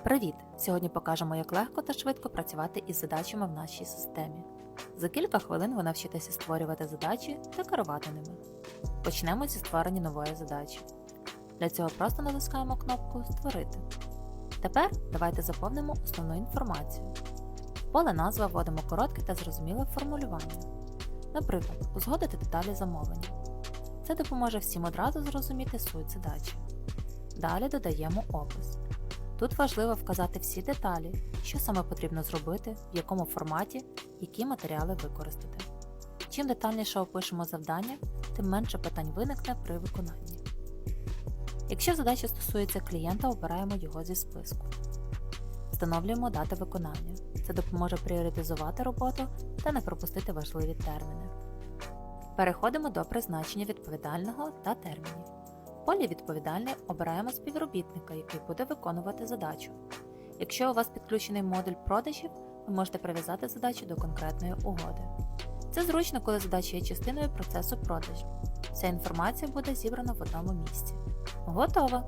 Привіт! Сьогодні покажемо, як легко та швидко працювати із задачами в нашій системі. За кілька хвилин ви навчитеся створювати задачі та керувати ними. Почнемо зі створення нової задачі. Для цього просто натискаємо кнопку Створити. Тепер давайте заповнимо основну інформацію. Поле назва вводимо коротке та зрозуміле формулювання. Наприклад, узгодити деталі замовлення. Це допоможе всім одразу зрозуміти суть задачі. Далі додаємо опис. Тут важливо вказати всі деталі, що саме потрібно зробити, в якому форматі, які матеріали використати. Чим детальніше опишемо завдання, тим менше питань виникне при виконанні. Якщо задача стосується клієнта, обираємо його зі списку. Встановлюємо дати виконання. Це допоможе пріоритизувати роботу та не пропустити важливі терміни. Переходимо до призначення відповідального та термінів. Полі відповідальний обираємо співробітника, який буде виконувати задачу. Якщо у вас підключений модуль продажів, ви можете прив'язати задачу до конкретної угоди. Це зручно, коли задача є частиною процесу продажу. Вся інформація буде зібрана в одному місці. Готово!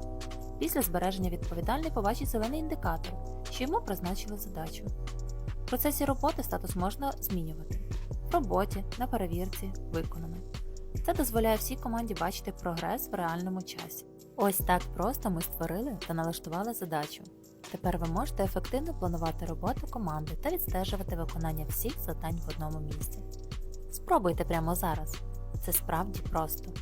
Після збереження відповідальний побачить зелений індикатор, що йому призначили задачу. В процесі роботи статус можна змінювати в роботі, на перевірці, виконано. Це дозволяє всій команді бачити прогрес в реальному часі. Ось так просто ми створили та налаштували задачу. Тепер ви можете ефективно планувати роботу команди та відстежувати виконання всіх завдань в одному місці. Спробуйте прямо зараз. Це справді просто.